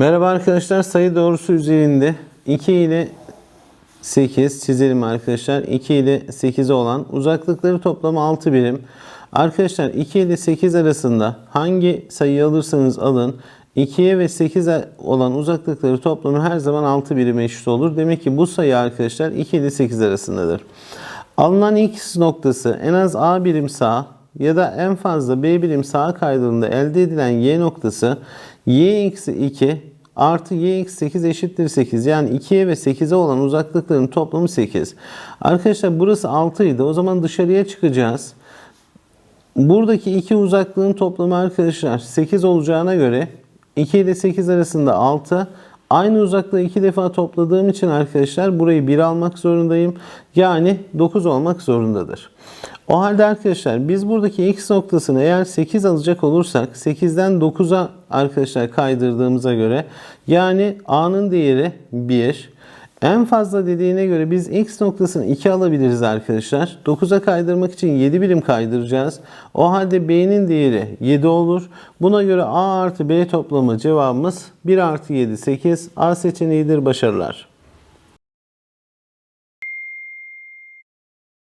Merhaba arkadaşlar sayı doğrusu üzerinde 2 ile 8 çizelim arkadaşlar. 2 ile 8 olan uzaklıkları toplamı 6 birim. Arkadaşlar 2 ile 8 arasında hangi sayıyı alırsanız alın 2'ye ve 8'e olan uzaklıkları toplamı her zaman 6 birime eşit olur. Demek ki bu sayı arkadaşlar 2 ile 8 arasındadır. Alınan x noktası en az a birim sağ ya da en fazla b birim sağa kaydığında elde edilen y noktası y eksi 2 artı y eksi 8 eşittir 8. Yani 2'ye ve 8'e olan uzaklıkların toplamı 8. Arkadaşlar burası 6 idi. O zaman dışarıya çıkacağız. Buradaki iki uzaklığın toplamı arkadaşlar 8 olacağına göre 2 ile 8 arasında 6. Aynı uzaklığı iki defa topladığım için arkadaşlar burayı 1 almak zorundayım. Yani 9 olmak zorundadır. O halde arkadaşlar biz buradaki x noktasını eğer 8 alacak olursak 8'den 9'a arkadaşlar kaydırdığımıza göre yani a'nın değeri 1. En fazla dediğine göre biz x noktasını 2 alabiliriz arkadaşlar. 9'a kaydırmak için 7 birim kaydıracağız. O halde b'nin değeri 7 olur. Buna göre a artı b toplamı cevabımız 1 artı 7 8. A seçeneğidir başarılar.